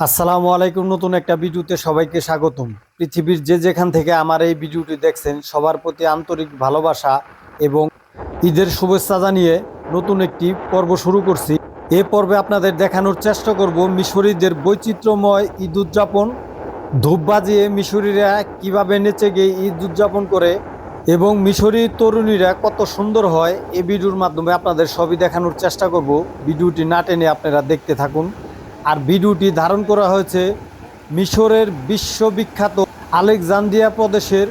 আসসালামু আলাইকুম নতুন একটা ভিডিওতে সবাইকে স্বাগতম। পৃথিবীর যে যেখান থেকে আমার এই ভিডিওটি দেখছেন, সবার প্রতি আন্তরিক ভালোবাসা এবং ঈদের শুভেচ্ছা জানিয়ে নতুন একটি পর্ব শুরু করছি। এ পর্বে আপনাদের দেখানোর চেষ্টা করব মিশরীদের বৈচিত্র্যময় ঈদ উদযাপন ধূপ বাজিয়ে মিশরীরা কীভাবে নেচে গিয়ে ঈদ উদযাপন করে এবং মিশরী তরুণীরা কত সুন্দর হয় এই ভিডিওর মাধ্যমে আপনাদের সবই দেখানোর চেষ্টা করব। ভিডিওটি না টেনে আপনারা দেখতে থাকুন। আর ভিডিওটি ধারণ করা হয়েছে মিশরের বিশ্ববিখ্যাত আলেকজান্দ্রিয়া প্রদেশের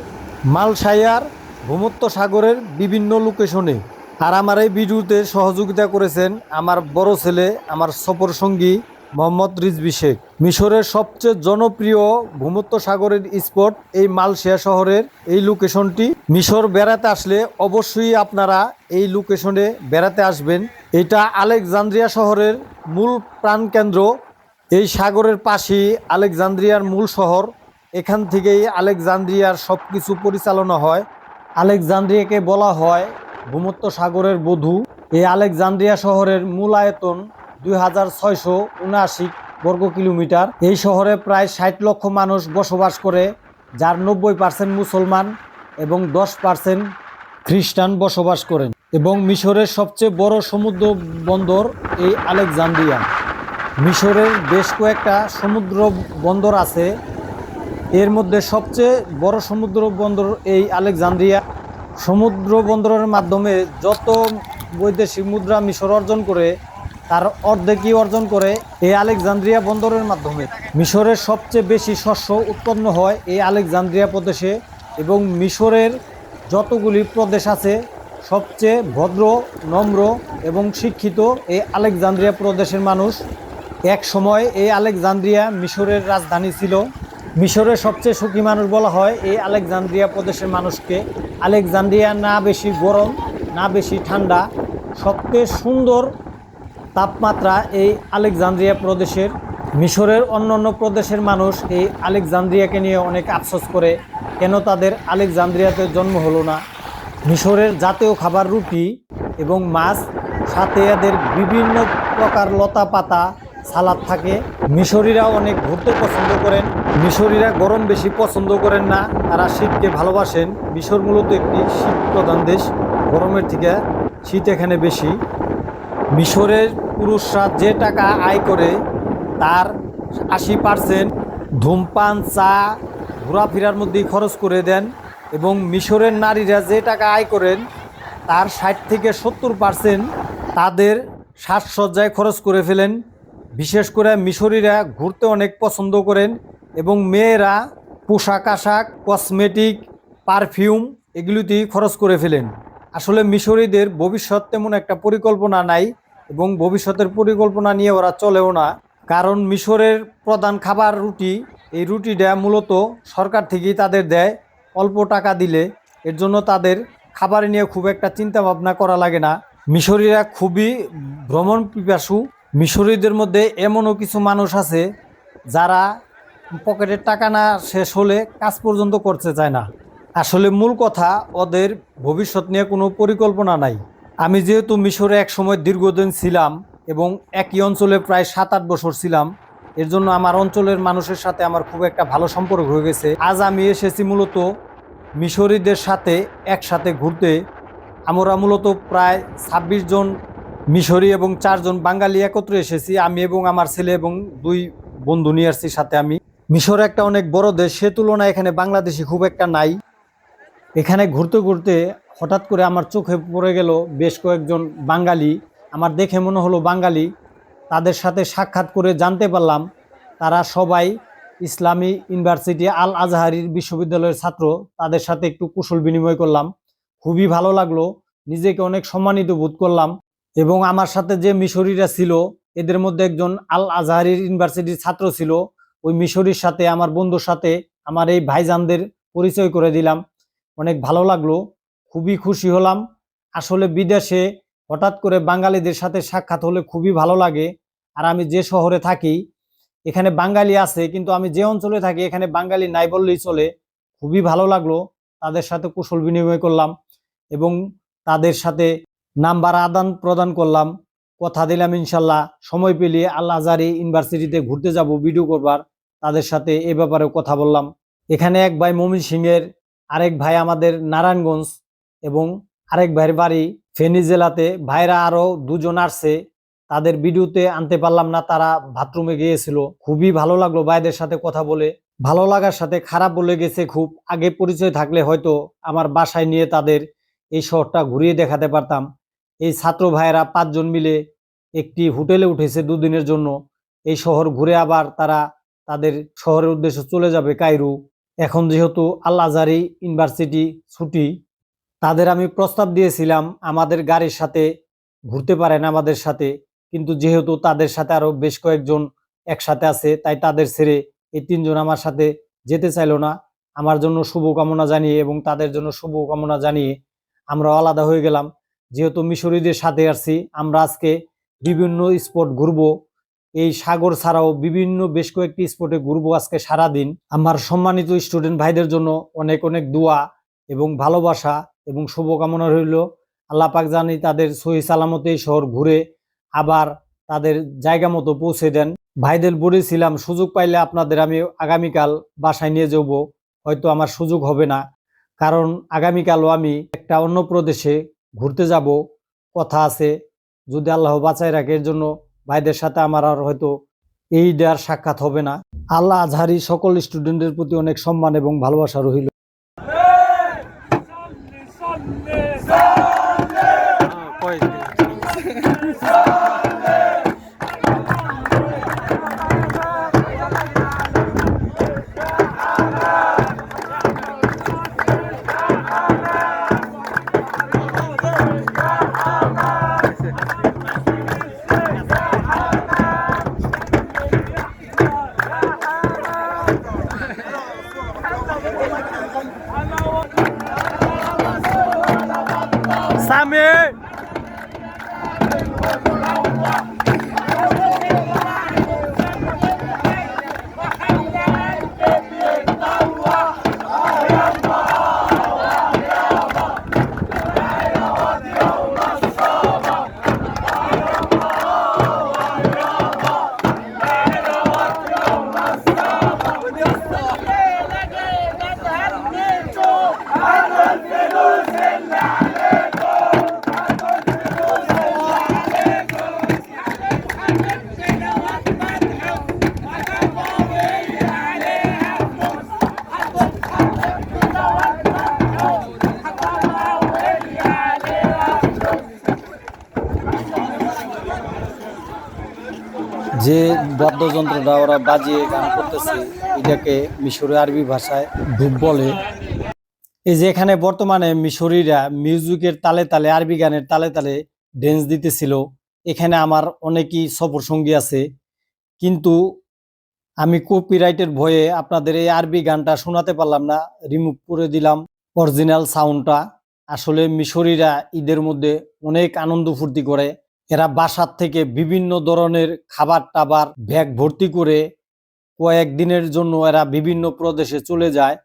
মালসাইয়ার ভূমত্ব সাগরের বিভিন্ন লোকেশনে। আর আমার এই ভিডিওতে সহযোগিতা করেছেন আমার বড় ছেলে, আমার সফর সঙ্গী মোহাম্মদ রিজবি শেখ। মিশরের সবচেয়ে জনপ্রিয় ভূমত্ব সাগরের স্পট এই মালয়েশিয়া শহরের এই লোকেশনটি। মিশর বেড়াতে আসলে অবশ্যই আপনারা এই লোকেশনে বেড়াতে আসবেন। এটা আলেকজান্দ্রিয়া শহরের মূল প্রাণকেন্দ্র। এই সাগরের পাশেই আলেকজান্দ্রিয়ার মূল শহর। এখান থেকেই আলেকজান্দ্রিয়ার সব কিছু পরিচালনা হয়। আলেকজান্দ্রিয়াকে বলা হয় ভূমত্ব সাগরের বধূ। এই আলেকজান্দ্রিয়া শহরের মূল আয়তন দুই হাজার ছয়শো উনআশি বর্গ কিলোমিটার। এই শহরে প্রায় ষাট লক্ষ মানুষ বসবাস করে, যার নব্বই পার্সেন্ট মুসলমান এবং দশ পার্সেন্ট খ্রিস্টান বসবাস করেন এবং মিশরের সবচেয়ে বড় সমুদ্র বন্দর এই আলেকজান্দ্রিয়া। মিশরের বেশ কয়েকটা সমুদ্র বন্দর আছে। এর মধ্যে সবচেয়ে বড় সমুদ্র বন্দর এই আলেকজান্দ্রিয়া। সমুদ্র বন্দরের মাধ্যমে যত বৈদেশিক মুদ্রা মিশর অর্জন করে তার অর্ধেকই অর্জন করে এই আলেকজান্দ্রিয়া বন্দরের মাধ্যমে। মিশরের সবচেয়ে বেশি শস্য উৎপন্ন হয় এই আলেকজান্দ্রিয়া প্রদেশে এবং মিশরের যতগুলি প্রদেশ আছে, সবচেয়ে ভদ্র, নম্র এবং শিক্ষিত এই আলেকজান্দ্রিয়া প্রদেশের মানুষ। এক সময় এই আলেকজান্দ্রিয়া মিশরের রাজধানী ছিল। মিশরের সবচেয়ে সুখী মানুষ বলা হয় এই আলেকজান্দ্রিয়া প্রদেশের মানুষকে। আলেকজান্দ্রিয়া না বেশি গরম, না বেশি ঠান্ডা, সবচেয়ে সুন্দর তাপমাত্রা এই আলেকজান্দ্রিয়া প্রদেশের, মিশরের অন্যান্য প্রদেশের মানুষ এই আলেকজান্দ্রিয়াকে নিয়ে অনেক আফসোস করে, কেন তাদের আলেকজান্দ্রিয়াতে জন্ম হলো না? মিশরের জাতীয় খাবার রুটি এবং মাছ, সাথে এদের বিভিন্ন প্রকার লতা পাতা, সালাদ থাকে। মিশরীরা অনেক ঘুরতে পছন্দ করেন। মিশরীরা গরম বেশি পছন্দ করেন না। তারা শীতকে ভালোবাসেন। মিশর মূলত একটি শীত প্রধান দেশ। গরমের থেকে শীত এখানে বেশি। মিশরের পুরুষরা যে টাকা আয় করে, তার আশি পার্সেন্ট ধূমপান, চা, ঘোরাফেরার মধ্যেই খরচ করে দেন এবং মিশরের নারীরা যে টাকা আয় করেন, তার ষাট থেকে সত্তর পার্সেন্ট তাদের সাজসজ্জায় খরচ করে ফেলেন। বিশেষ করে মিশরীরা ঘুরতে অনেক পছন্দ করেন এবং মেয়েরা পোশাক, আশাক, কসমেটিক, পারফিউম এগুলিতেই খরচ করে ফেলেন। আসলে মিশরীদের ভবিষ্যৎ তেমন একটা পরিকল্পনা নাই এবং ভবিষ্যতের পরিকল্পনা নিয়ে ওরা চলেও না। কারণ মিশরের প্রধান খাবার রুটি, এই রুটিটা মূলত সরকার থেকেই তাদের দেয়, অল্প টাকা দিলে। এর জন্য তাদের খাবার নিয়ে খুব একটা চিন্তা ভাবনা করা লাগে না। মিশরীরা খুবই ভ্রমণ পিপাসু। মিশরীদের মধ্যে এমনও কিছু মানুষ আছে যারা পকেটের টাকা না শেষ হলে কাজ পর্যন্ত করতে চায় না। আসলে মূল কথা, ওদের ভবিষ্যৎ নিয়ে কোনো পরিকল্পনা নাই। আমি যেহেতু মিশরে এক সময় দীর্ঘদিন ছিলাম এবং একই অঞ্চলে প্রায় সাত আট বছর ছিলাম, এর জন্য আমার অঞ্চলের মানুষের সাথে আমার খুব একটা ভালো সম্পর্ক হয়ে গেছে। আজ আমি এসেছি মূলত মিশরীদের সাথে একসাথে ঘুরতে। আমরা মূলত প্রায় ছাব্বিশ জন মিশরি এবং চারজন বাঙালি একত্রে এসেছি, আমি এবং আমার ছেলে এবং দুই বন্ধু নিয়ে আসছি সাথে আমি। মিশর একটা অনেক বড় দেশ, সে তুলনায় এখানে বাংলাদেশি খুব একটা নাই। এখানে ঘুরতে ঘুরতে হঠাৎ করে আমার চোখে পড়ে গেল বেশ কয়েকজন বাঙালি। আমার দেখে মনে হলো বাঙালি। তাদের সাথে সাক্ষাৎ করে জানতে পারলাম, তারা সবাই ইসলামী ইউনিভার্সিটি আল আজহারির বিশ্ববিদ্যালয়ের ছাত্র। তাদের সাথে একটু কুশল বিনিময় করলাম। খুবই ভালো লাগল। নিজেকে অনেক সম্মানিত বোধ করলাম। এবং আমার সাথে যে মিশরীরা ছিল, এদের মধ্যে একজন আল আজহারির ইউনিভার্সিটির ছাত্র ছিল। ওই মিশরির সাথে, আমার বন্ধুর সাথে আমার এই ভাইজানদের পরিচয় করে দিলাম। অনেক ভালো লাগল, খুবই খুশি হলাম। আসলে বিদেশে হঠাৎ করে বাঙালিদের সাথে সাক্ষাৎ হলে খুবই ভালো লাগে। আর আমি যে শহরে থাকি, এখানে বাঙালি আছে, কিন্তু আমি যে অঞ্চলে থাকি, এখানে বাঙালি নাই বললেই চলে। খুবই ভালো লাগল, তাদের সাথে কুশল বিনিময় করলাম এবং তাদের সাথে নাম্বার আদান প্রদান করলাম। কথা দিলাম ইনশাল্লাহ, সময় পেলে আল্লাহ আজারি ইউনিভার্সিটিতে ঘুরতে যাব, ভিডিও করবার। তাদের সাথে এ ব্যাপারেও কথা বললাম। এখানে এক ভাই মমিন সিংয়ের আরেক ভাই আমাদের নারায়ণগঞ্জ এবং আরেক ভাইয়ের বাড়ি ফেনী জেলাতে ভাইরা আরও দুজন আসছে। তাদের ভিডিওতে আনতে পারলাম না, তারা বাথরুমে গিয়েছিল। খুবই ভালো লাগল ভাইদের সাথে কথা বলে। ভালো লাগার সাথে খারাপ বলে গেছে, খুব আগে পরিচয় থাকলে হয়তো আমার বাসায় নিয়ে তাদের এই শহরটা ঘুরিয়ে দেখাতে পারতাম। এই ছাত্র ভাইয়েরা পাঁচজন মিলে একটি হোটেলে উঠেছে দুদিনের জন্য। এই শহর ঘুরে আবার তারা তাদের শহরের উদ্দেশ্যে চলে যাবে কায়রু এখন যেহেতু আল আজারি ইউনিভার্সিটি ছুটি, তাদের আমি প্রস্তাব দিয়েছিলাম আমাদের গাড়ির সাথে ঘুরতে পারেন আমাদের সাথে, কিন্তু যেহেতু তাদের সাথে আরও বেশ কয়েকজন একসাথে আছে, তাই তাদের ছেড়ে এই তিনজন আমার সাথে যেতে চাইলো না। আমার জন্য শুভকামনা জানিয়ে এবং তাদের জন্য শুভকামনা জানিয়ে আমরা আলাদা হয়ে গেলাম। যেহেতু মিশরীদের সাথে আসছি আমরা আজকে বিভিন্ন স্পট ঘুরবো। এই সাগর ছাড়াও বিভিন্ন বেশ কয়েকটি স্পটে ঘুরবো আজকে সারাদিন। আমার সম্মানিত স্টুডেন্ট ভাইদের জন্য অনেক অনেক দোয়া এবং ভালোবাসা এবং শুভকামনা রইল। আল্লাহ পাক জানি তাদের সহি সালামতে এই শহর ঘুরে আবার তাদের জায়গা মতো পৌঁছে দেন। ভাইদের বলেছিলাম, সুযোগ পাইলে আপনাদের আমি আগামীকাল বাসায় নিয়ে যাব। হয়তো আমার সুযোগ হবে না। কারণ আগামীকালও আমি একটা অন্য প্রদেশে ঘুরতে যাব। কথা আছে, যদি আল্লাহ বাঁচায় রাখে, এর জন্য ভাইদের সাথে আমার আর হয়তো এই দেওয়ার সাক্ষাৎ হবে না। আল্লাহ আজহারি সকল স্টুডেন্টের প্রতি অনেক সম্মান এবং ভালোবাসা রহিল। বাদ্যযন্ত্রটা ওরা বাজিয়ে গান করতেছে, এটাকে মিশরে আরবি ভাষায় ধূপ বলে। এই যে এখানে বর্তমানে মিশরীরা মিউজিকের তালে তালে, আরবি গানের তালে তালে ড্যান্স দিতেছিল, এখানে আমার অনেকই সফর সঙ্গী আছে। কিন্তু আমি কপিরাইটের ভয়ে আপনাদের এই আরবি গানটা শোনাতে পারলাম না রিমুভ করে দিলাম অরিজিনাল সাউন্ডটা আসলে মিশরীরা ঈদের মধ্যে অনেক আনন্দ ফুর্তি করে এরা বাসার থেকে বিভিন্ন ধরনের খাবার টাবার ব্যাগ ভর্তি করে কয়েকদিনের জন্য এরা বিভিন্ন প্রদেশে চলে যায়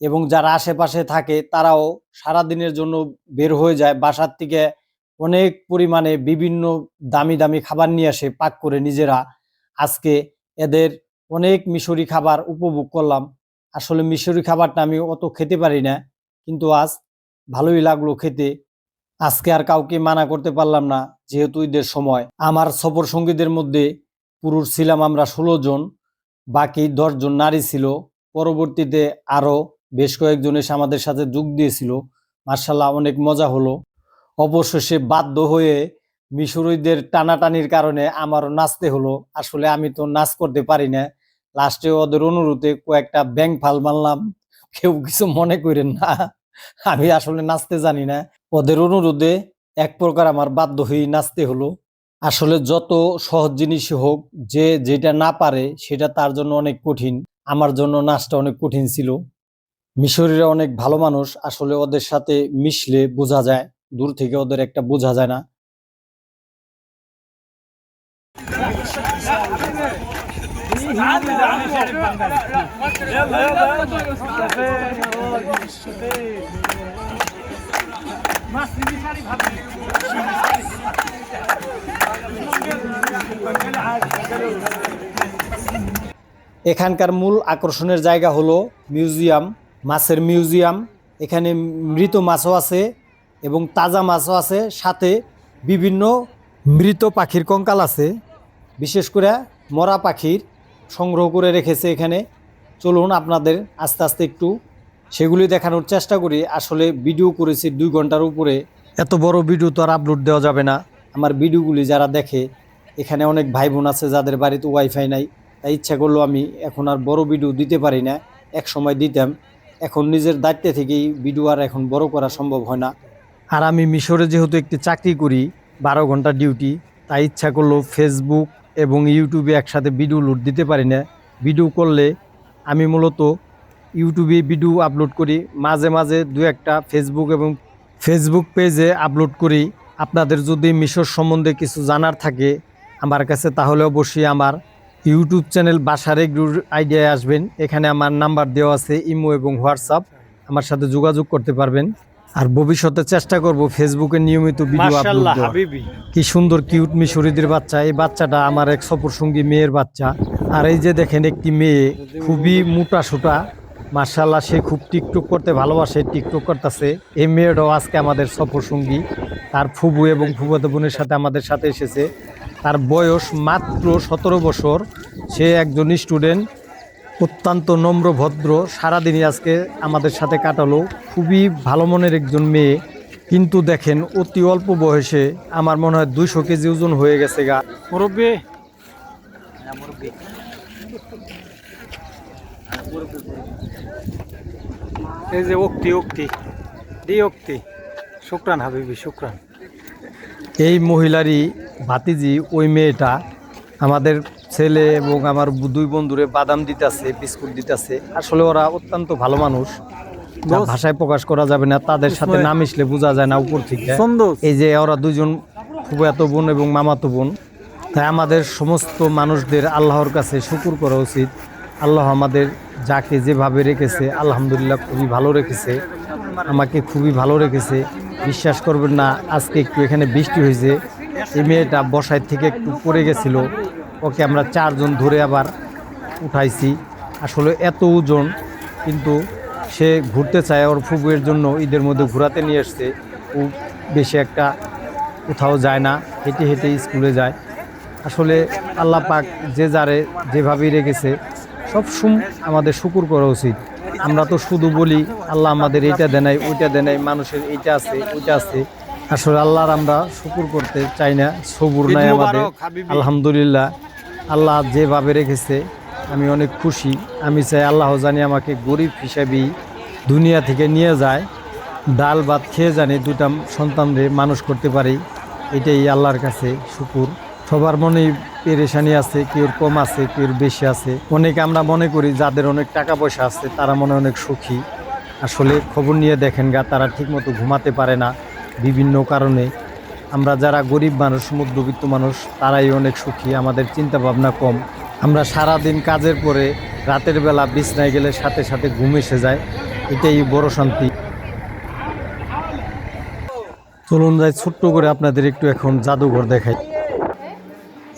এবং যারা আশেপাশে থাকে তারাও সারা দিনের জন্য বের হয়ে যায়। বাসার থেকে অনেক পরিমাণে বিভিন্ন দামি দামি খাবার নিয়ে আসে পাক করে নিজেরা। আজকে এদের অনেক মিশরি খাবার উপভোগ করলাম। আসলে মিশরি খাবারটা আমি অত খেতে পারি না, কিন্তু আজ ভালোই লাগল খেতে। আজকে আর কাউকে মানা করতে পারলাম না, যেহেতু ঈদের সময়। আমার সফর সঙ্গীদের মধ্যে পুরুষ ছিলাম আমরা ষোলো জন, বাকি দশজন নারী ছিল। পরবর্তীতে আরও বেশ কয়েকজন এসে আমাদের সাথে যোগ দিয়েছিল। মার্শাল্লাহ অনেক মজা হলো। অবশেষে বাধ্য হয়ে মিশরীদের টানাটানির কারণে আমারও নাচতে হলো। আসলে আমি তো নাচ করতে পারি না। লাস্টে ওদের অনুরোধে কয়েকটা ব্যাংক ফাল মারলাম। কেউ কিছু মনে করেন না। আমি আসলে নাচতে জানি না। ওদের অনুরোধে এক প্রকার আমার বাধ্য হয়ে নাচতে হলো। আসলে যত সহজ জিনিসই হোক, যে যেটা না পারে সেটা তার জন্য অনেক কঠিন। আমার জন্য নাচটা অনেক কঠিন ছিল। মিশরীরা অনেক ভালো মানুষ। আসলে ওদের সাথে মিশলে বোঝা যায়। দূর থেকে ওদের একটা বোঝা যায় না। এখানকার মূল আকর্ষণের জায়গা হলো মিউজিয়াম, মাছের মিউজিয়াম, এখানে মৃত মাছও আছে এবং তাজা মাছও আছে, সাথে বিভিন্ন মৃত পাখির কঙ্কাল আছে, বিশেষ করে মরা পাখির সংগ্রহ করে রেখেছে এখানে। চলুন আপনাদের আস্তে আস্তে একটু সেগুলি দেখানোর চেষ্টা করি। আসলে ভিডিও করেছি দুই ঘণ্টার উপরে। এত বড় ভিডিও তো আর আপলোড দেওয়া যাবে না। আমার ভিডিওগুলি যারা দেখে, এখানে অনেক ভাই বোন আছে যাদের বাড়িতে ওয়াইফাই নাই। তাই ইচ্ছা করল আমি এখন আর বড় ভিডিও দিতে পারি না। এক সময় দিতাম। এখন নিজের দায়িত্বে থেকেই ভিডিও আর এখন বড় করা সম্ভব হয় না। আর আমি মিশরে যেহেতু একটি চাকরি করি, বারো ঘণ্টা ডিউটি তাই ইচ্ছা করল ফেসবুক এবং ইউটিউবে একসাথে ভিডিও লোড দিতে পারি না। ভিডিও করলে আমি মূলত ইউটিউবে ভিডিও আপলোড করি। মাঝে মাঝে দু একটা ফেসবুক এবং ফেসবুক পেজে আপলোড করি। আপনাদের যদি মিশর সম্বন্ধে কিছু জানার থাকে আমার কাছে, তাহলে অবশ্যই আমার ইউটিউব চ্যানেল বাসার এগ্রুর আইডিয়ায় আসবেন। এখানে আমার নাম্বার দেওয়া আছে, ইমো এবং হোয়াটসঅ্যাপ। আমার সাথে যোগাযোগ করতে পারবেন। আর ভবিষ্যতে চেষ্টা করব ফেসবুকে নিয়মিত ভিডিও আপলোড হাবিবি। কি সুন্দর কিউট মিশরিদের বাচ্চা। এই বাচ্চাটা আমার এক সফর সঙ্গী মেয়ের বাচ্চা। আর এই যে দেখেন একটি মেয়ে খুবই মোটা সোটা মার্শাল্লাহ সে খুব টিকটক করতে ভালোবাসে টিকটক করতেছে। এই মেয়েটাও আজকে আমাদের সফর সঙ্গী তার ফুবু এবং ফুবুতে বোনের সাথে আমাদের সাথে এসেছে। তার বয়স মাত্র সতেরো বছর। সে একজন স্টুডেন্ট অত্যন্ত নম্র, ভদ্র, সারাদিনই আজকে আমাদের সাথে কাটালো। খুবই ভালো মনের একজন মেয়ে। কিন্তু দেখেন, অতি অল্প বয়সে আমার মনে হয় দুইশো কেজি ওজন হয়ে গেছে গা। মুরব্বি। এই যে উক্তি উক্তি। দি উক্তি। শুক্রান হাবিবি, শুক্রান। এই মহিলারই ভাতিজি, ওই মেয়েটা আমাদের ছেলে এবং আমার দুই বন্ধুরে বাদাম দিতেছে বিস্কুট দিতেছে। আসলে ওরা অত্যন্ত ভালো মানুষ। ভাষায় প্রকাশ করা যাবে না তাদের সাথে না মিশলে বোঝা যায় না উপর থেকে। এই যে ওরা দুজন ফুফাতো বোন এবং মামাতো বোন তাই আমাদের সমস্ত মানুষদের আল্লাহর কাছে শুকুর করা উচিত। আল্লাহ আমাদের যাকে যেভাবে রেখেছে আলহামদুলিল্লাহ খুবই ভালো রেখেছে। আমাকে খুবই ভালো রেখেছে। বিশ্বাস করবেন না আজকে একটু এখানে বৃষ্টি হয়েছে। এই মেয়েটা বসায় থেকে একটু পড়ে গেছিল। ওকে আমরা চারজন ধরে আবার উঠাইছি। আসলে এত ওজন কিন্তু সে ঘুরতে চায় ওর ফুবুয়ের জন্য ঈদের মধ্যে ঘোরাতে নিয়ে এসছে। ও বেশি একটা কোথাও যায় না হেঁটে হেঁটে স্কুলে যায়। আসলে আল্লাহ পাক যে যারে যেভাবেই রেখেছে সব সুম আমাদের শুকুর করা উচিত। আমরা তো শুধু বলি আল্লাহ আমাদের এইটা দেনাই ওইটা দেনাই মানুষের এইটা আছে ওইটা আছে। আসলে আল্লাহর আমরা শুকুর করতে চাই না সবুর নাই আমাদের। আলহামদুলিল্লাহ। আল্লাহ যেভাবে রেখেছে, আমি অনেক খুশি। আমি চাই আল্লাহ জানি আমাকে গরিব হিসাবেই দুনিয়া থেকে নিয়ে যায়। ডাল ভাত খেয়ে জানি দুটা সন্তানদের মানুষ করতে পারি। এটাই আল্লাহর কাছে শুকুর। সবার মনেই পেরেশানি আছে কেউর কম আছে কেউর বেশি আছে। অনেক আমরা মনে করি যাদের অনেক টাকা পয়সা আছে, তারা মনে অনেক সুখী। আসলে খবর নিয়ে দেখেন গা, তারা ঠিকমতো ঘুমাতে পারে না বিভিন্ন কারণে। আমরা যারা গরিব মানুষ, মধ্যবিত্ত মানুষ, তারাই অনেক সুখী, আমাদের চিন্তা ভাবনা কম। আমরা সারা দিন কাজের পরে রাতের বেলা বিছনায় গেলে সাথে সাথে ঘুম এসে যায়। এটাই বড় শান্তি। চলুন যাই, ছোট্ট করে আপনাদের একটু এখন জাদুঘর দেখাই।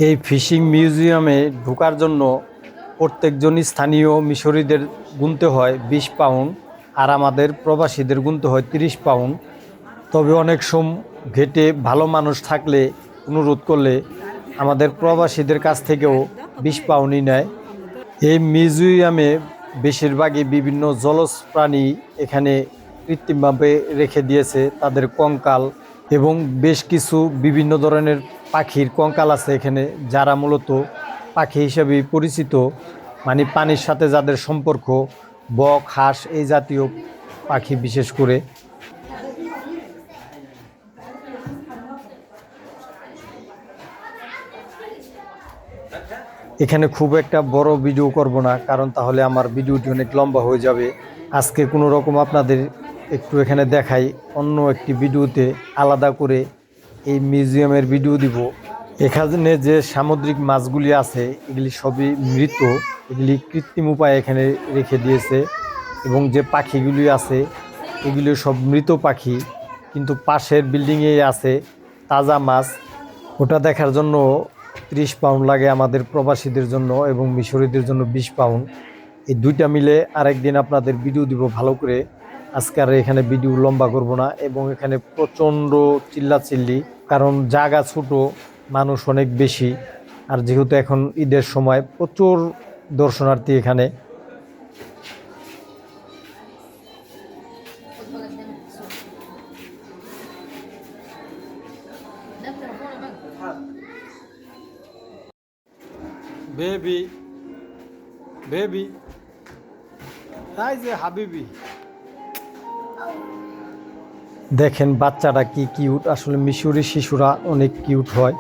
এই ফিশিং মিউজিয়ামে ঢোকার জন্য প্রত্যেকজন স্থানীয় মিশরীদের গুনতে হয় বিশ পাউন্ড, আর আমাদের প্রবাসীদের গুনতে হয় তিরিশ পাউন্ড। তবে অনেক সম ঘেটে ভালো মানুষ থাকলে, অনুরোধ করলে আমাদের প্রবাসীদের কাছ থেকেও বিষ পাউন্ডই নেয়। এই মিউজিয়ামে বেশিরভাগই বিভিন্ন জলজ প্রাণী এখানে কৃত্রিমভাবে রেখে দিয়েছে তাদের কঙ্কাল এবং বেশ কিছু বিভিন্ন ধরনের পাখির কঙ্কাল আছে এখানে, যারা মূলত পাখি হিসেবে পরিচিত। মানে পানির সাথে যাদের সম্পর্ক, বক, হাঁস এই জাতীয় পাখি বিশেষ করে। এখানে খুব একটা বড় ভিডিও করব না, কারণ তাহলে আমার ভিডিওটি অনেক লম্বা হয়ে যাবে। আজকে কোনো রকম আপনাদের একটু এখানে দেখাই, অন্য একটি ভিডিওতে আলাদা করে এই মিউজিয়ামের ভিডিও দিব। এখানে যে সামুদ্রিক মাছগুলি আছে, এগুলি সবই মৃত, এগুলি কৃত্রিম উপায়ে এখানে রেখে দিয়েছে। এবং যে পাখিগুলি আছে, এগুলি সব মৃত পাখি, কিন্তু পাশের বিল্ডিংয়ে আছে তাজা মাছ। ওটা দেখার জন্য ত্রিশ পাউন্ড লাগে আমাদের প্রবাসীদের জন্য এবং মিশরীদের জন্য বিশ পাউন্ড। এই দুইটা মিলে আরেকদিন আপনাদের ভিডিও দিব ভালো করে। আজকে আর এখানে ভিডিও লম্বা করব না এবং এখানে প্রচণ্ড চিল্লাচিল্লি, কারণ জায়গা ছোটো, মানুষ অনেক বেশি। আর যেহেতু এখন ঈদের সময় প্রচুর দর্শনার্থী এখানে। বেবি বেবি তাই যে হাবিবি দেখেন বাচ্চাটা কি কিউট আসলে মিশরি শিশুরা অনেক কিউট হয়।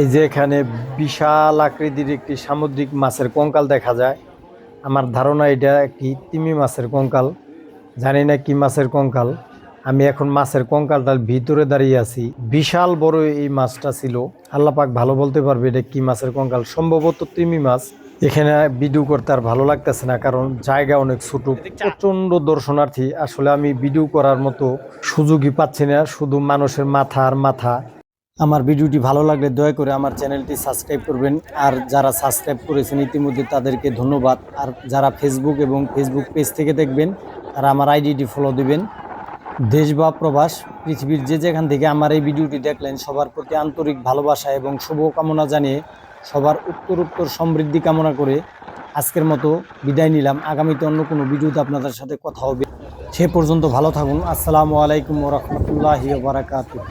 এই যে এখানে বিশাল আকৃতির একটি সামুদ্রিক মাছের কঙ্কাল দেখা যায়। আমার ধারণা এটা একটি তিমি মাছের কঙ্কাল। জানি না কি মাছের কঙ্কাল। আমি এখন মাছের কঙ্কালটার ভিতরে দাঁড়িয়ে আছি। বিশাল বড় এই মাছটা ছিল। আল্লাহ পাক ভালো বলতে পারবে এটা কি মাছের কঙ্কাল। সম্ভবত তিমি মাছ। এখানে ভিডিও করতে আর ভালো লাগতেছে না, কারণ জায়গা অনেক ছোট। প্রচণ্ড দর্শনার্থী। আসলে আমি ভিডিও করার মতো সুযোগই পাচ্ছি না। শুধু মানুষের মাথা আর মাথা। আমার ভিডিওটি ভালো লাগলে দয়া করে আমার চ্যানেলটি সাবস্ক্রাইব করবেন। আর যারা সাবস্ক্রাইব করেছেন ইতিমধ্যে তাদেরকে ধন্যবাদ। আর যারা ফেসবুক এবং ফেসবুক পেজ থেকে দেখবেন, তারা আমার আইডিটি ফলো দিবেন। দেশ বা প্রবাস, পৃথিবীর যে যেখান থেকে আমার এই ভিডিওটি দেখলেন, সবার প্রতি আন্তরিক ভালোবাসা এবং শুভকামনা জানিয়ে সবার উত্তর উত্তর সমৃদ্ধি কামনা করে আজকের মতো বিদায় নিলাম। আগামীতে অন্য কোনো ভিডিওতে আপনাদের সাথে কথা হবে। সে পর্যন্ত ভালো থাকুন। আসসালামু আলাইকুম রহমতুল্লাহি বারাকাতুহ।